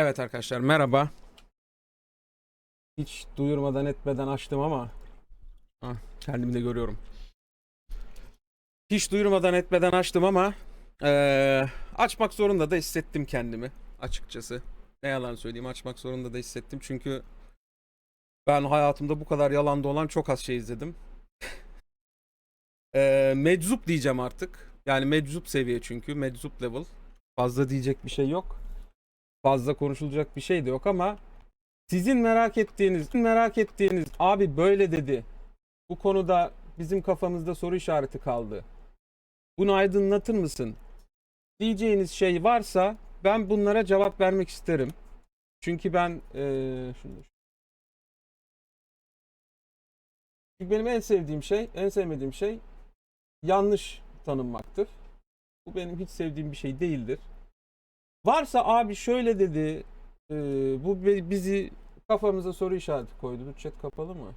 Evet arkadaşlar merhaba. Hiç duyurmadan etmeden açtım ama ah, kendimi de görüyorum. Hiç duyurmadan etmeden açtım ama eee, açmak zorunda da hissettim kendimi açıkçası. Ne yalan söyleyeyim açmak zorunda da hissettim çünkü ben hayatımda bu kadar yalan dolan çok az şey izledim. Eee meczup diyeceğim artık. Yani meczup seviye çünkü meczup level. Fazla diyecek bir şey yok fazla konuşulacak bir şey de yok ama sizin merak ettiğiniz, merak ettiğiniz abi böyle dedi. Bu konuda bizim kafamızda soru işareti kaldı. Bunu aydınlatır mısın? Diyeceğiniz şey varsa ben bunlara cevap vermek isterim. Çünkü ben eee şunu Çünkü benim en sevdiğim şey, en sevmediğim şey yanlış tanınmaktır. Bu benim hiç sevdiğim bir şey değildir. Varsa abi şöyle dedi. e, bu bi- bizi kafamıza soru işareti koydu. Bu chat kapalı mı?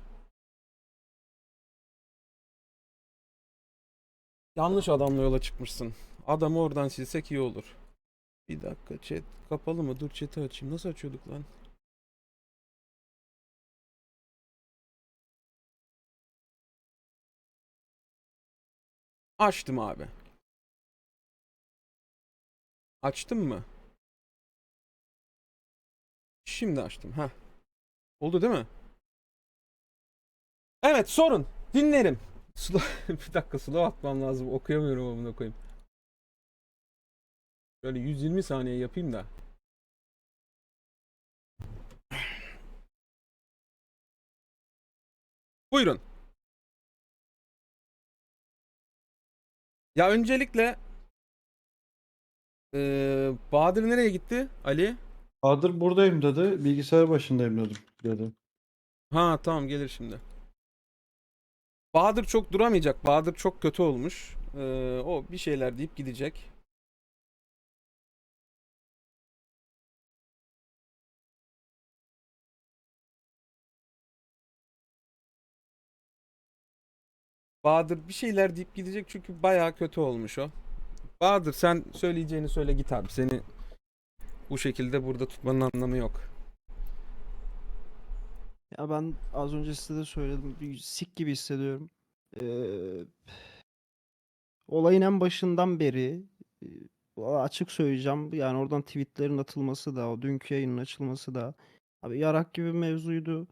Yanlış adamla yola çıkmışsın. Adamı oradan silsek iyi olur. Bir dakika chat kapalı mı? Dur chat'i açayım. Nasıl açıyorduk lan? Açtım abi. Açtım mı? Şimdi açtım. Ha. Oldu değil mi? Evet sorun. Dinlerim. Slow, bir dakika slow atmam lazım. Okuyamıyorum amına koyayım. Şöyle 120 saniye yapayım da. Buyurun. Ya öncelikle eee Bahadır nereye gitti? Ali? Bahadır buradayım dedi. Bilgisayar başındayım dedim. Dedi. Ha tamam gelir şimdi. Bahadır çok duramayacak. Bahadır çok kötü olmuş. Ee, o bir şeyler deyip gidecek. Bahadır bir şeyler deyip gidecek çünkü bayağı kötü olmuş o. Bahadır sen söyleyeceğini söyle git abi. Seni bu şekilde burada tutmanın anlamı yok. Ya ben az önce size de söyledim. Bir sik gibi hissediyorum. Ee, olayın en başından beri e, açık söyleyeceğim. Yani oradan tweetlerin atılması da, o dünkü yayının açılması da abi yarak gibi mevzuydu.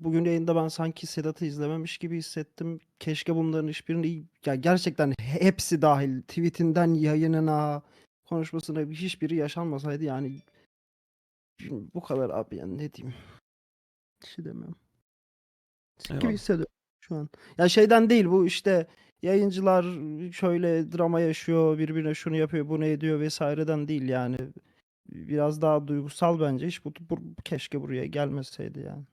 Bugün yayında ben sanki Sedat'ı izlememiş gibi hissettim. Keşke bunların hiçbirini ya gerçekten hepsi dahil tweetinden yayınına konuşmasına hiçbiri yaşanmasaydı yani bu kadar abi yani ne diyeyim. Bir şey demiyorum. Sik gibi Eyvallah. hissediyorum şu an. Ya şeyden değil bu işte yayıncılar şöyle drama yaşıyor, birbirine şunu yapıyor, bunu ediyor vesaireden değil yani. Biraz daha duygusal bence. Hiç bu, bu keşke buraya gelmeseydi yani.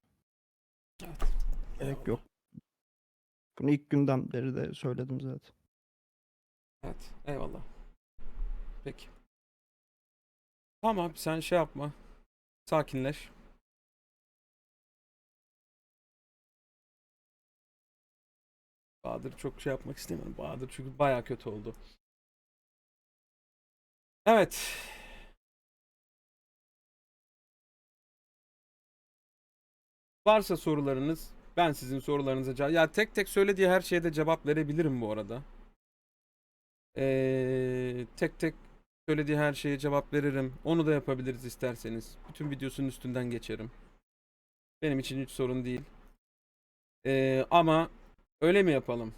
Gerek yok. Bunu ilk günden beri de söyledim zaten. Evet, eyvallah. Peki. Tamam, sen şey yapma. Sakinleş. Bahadır çok şey yapmak istemiyorum. Bahadır çünkü baya kötü oldu. Evet. Varsa sorularınız ben sizin sorularınıza cevap... Ya tek tek söylediği her şeye de cevap verebilirim bu arada. Ee, tek tek söylediği her şeye cevap veririm. Onu da yapabiliriz isterseniz. Bütün videosunun üstünden geçerim. Benim için hiç sorun değil. Ee, ama öyle mi yapalım?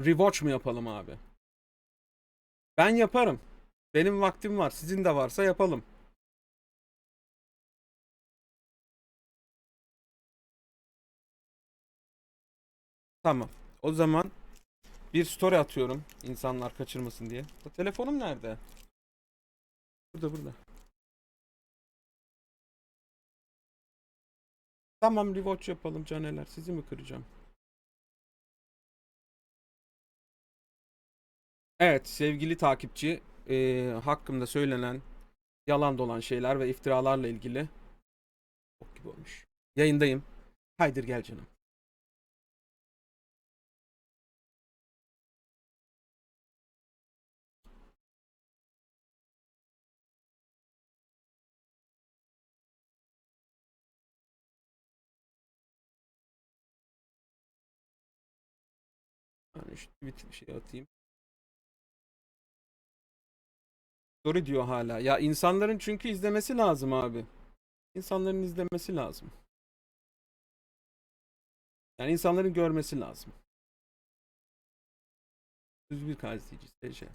Rewatch mu yapalım abi? Ben yaparım. Benim vaktim var. Sizin de varsa yapalım. Tamam. O zaman bir story atıyorum insanlar kaçırmasın diye. Telefonum nerede? Burada burada. Tamam rewatch yapalım caneler. Sizi mi kıracağım? Evet sevgili takipçi eee, hakkımda söylenen yalan dolan şeyler ve iftiralarla ilgili Bok gibi olmuş. Yayındayım. Haydir gel canım. Şu tweet şey atayım. Story diyor hala. Ya insanların çünkü izlemesi lazım abi. İnsanların izlemesi lazım. Yani insanların görmesi lazım. 101 gazeteci SC.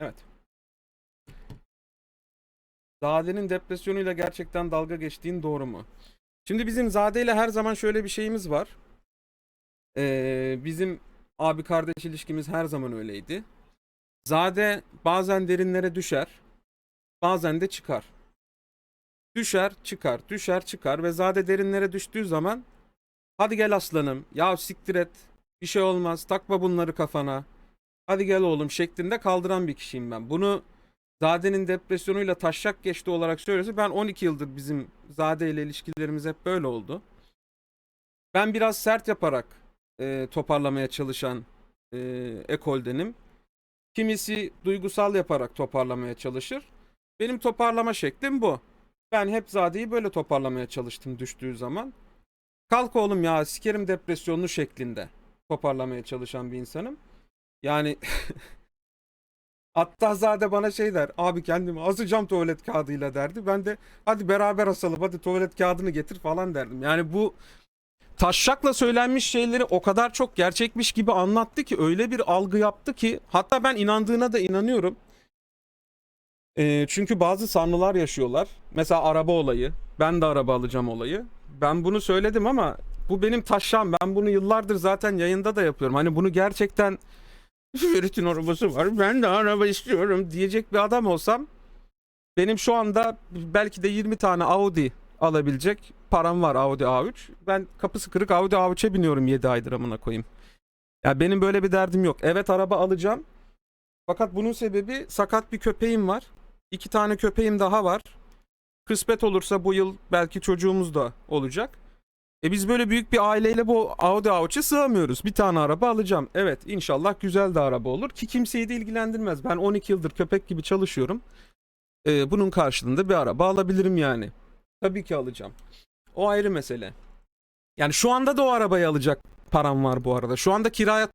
Evet. Zade'nin depresyonuyla gerçekten dalga geçtiğin doğru mu? Şimdi bizim Zade ile her zaman şöyle bir şeyimiz var. Ee, bizim abi kardeş ilişkimiz her zaman öyleydi. Zade bazen derinlere düşer, bazen de çıkar. Düşer, çıkar, düşer, çıkar ve Zade derinlere düştüğü zaman hadi gel aslanım, ya siktir et, bir şey olmaz, takma bunları kafana. Hadi gel oğlum şeklinde kaldıran bir kişiyim ben. Bunu Zade'nin depresyonuyla taşak geçti olarak söylüyorsa ben 12 yıldır bizim Zade ile ilişkilerimiz hep böyle oldu. Ben biraz sert yaparak e, toparlamaya çalışan e, ekoldenim. Kimisi duygusal yaparak toparlamaya çalışır. Benim toparlama şeklim bu. Ben hep Zade'yi böyle toparlamaya çalıştım düştüğü zaman. Kalk oğlum ya sikerim depresyonlu şeklinde toparlamaya çalışan bir insanım. Yani Hatta Zade bana şey der. Abi kendimi asacağım tuvalet kağıdıyla derdi. Ben de hadi beraber asalım hadi tuvalet kağıdını getir falan derdim. Yani bu taşşakla söylenmiş şeyleri o kadar çok gerçekmiş gibi anlattı ki öyle bir algı yaptı ki hatta ben inandığına da inanıyorum. Ee, çünkü bazı sanrılar yaşıyorlar. Mesela araba olayı. Ben de araba alacağım olayı. Ben bunu söyledim ama bu benim taşşam. Ben bunu yıllardır zaten yayında da yapıyorum. Hani bunu gerçekten Ferit'in arabası var ben de araba istiyorum diyecek bir adam olsam benim şu anda belki de 20 tane Audi alabilecek param var Audi A3. Ben kapısı kırık Audi A3'e biniyorum 7 aydır amına koyayım. Ya benim böyle bir derdim yok. Evet araba alacağım. Fakat bunun sebebi sakat bir köpeğim var. İki tane köpeğim daha var. Kısmet olursa bu yıl belki çocuğumuz da olacak. E biz böyle büyük bir aileyle bu Audi A3'e sığamıyoruz. Bir tane araba alacağım. Evet inşallah güzel de araba olur ki kimseyi de ilgilendirmez. Ben 12 yıldır köpek gibi çalışıyorum. E, bunun karşılığında bir araba alabilirim yani. Tabii ki alacağım. O ayrı mesele. Yani şu anda da o arabayı alacak param var bu arada. Şu anda kiraya